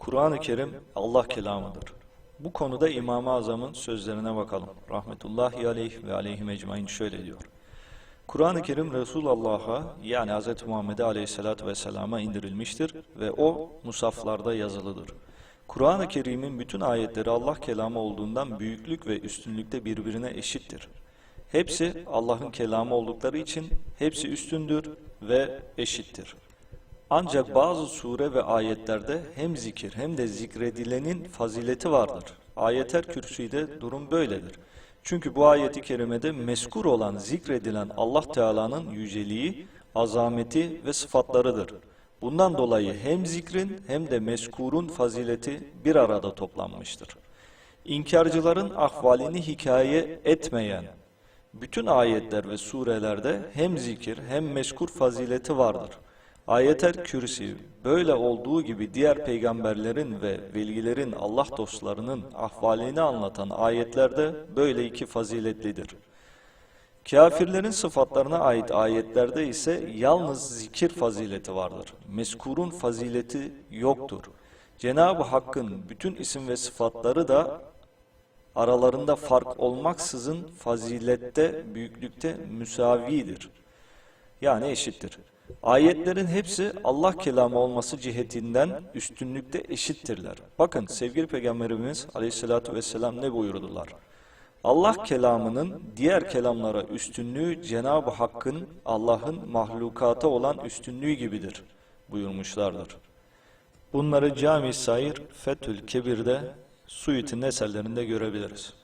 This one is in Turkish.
Kur'an-ı Kerim Allah kelamıdır. Bu konuda İmam-ı Azam'ın sözlerine bakalım. Rahmetullahi aleyh ve aleyhi mecmain şöyle diyor. Kur'an-ı Kerim Resulullah'a yani Hz. Muhammed'e aleyhissalatü vesselama indirilmiştir ve o musaflarda yazılıdır. Kur'an-ı Kerim'in bütün ayetleri Allah kelamı olduğundan büyüklük ve üstünlükte birbirine eşittir. Hepsi Allah'ın kelamı oldukları için hepsi üstündür ve eşittir. Ancak bazı sure ve ayetlerde hem zikir hem de zikredilenin fazileti vardır. Ayeter kürsüde durum böyledir. Çünkü bu ayeti kerimede meskur olan zikredilen Allah Teala'nın yüceliği, azameti ve sıfatlarıdır. Bundan dolayı hem zikrin hem de meskurun fazileti bir arada toplanmıştır. İnkarcıların ahvalini hikaye etmeyen bütün ayetler ve surelerde hem zikir hem meskur fazileti vardır. Ayetel Kürsi böyle olduğu gibi diğer peygamberlerin ve velilerin Allah dostlarının ahvalini anlatan ayetlerde böyle iki faziletlidir. Kafirlerin sıfatlarına ait ayetlerde ise yalnız zikir fazileti vardır. Meskurun fazileti yoktur. Cenab-ı Hakk'ın bütün isim ve sıfatları da aralarında fark olmaksızın fazilette, büyüklükte müsavidir. Yani eşittir. Ayetlerin hepsi Allah kelamı olması cihetinden üstünlükte eşittirler. Bakın sevgili Peygamberimiz aleyhissalatü vesselam ne buyurdular? Allah kelamının diğer kelamlara üstünlüğü Cenab-ı Hakk'ın Allah'ın mahlukata olan üstünlüğü gibidir buyurmuşlardır. Bunları Cami Sair Fethül Kebir'de Suyut'un eserlerinde görebiliriz.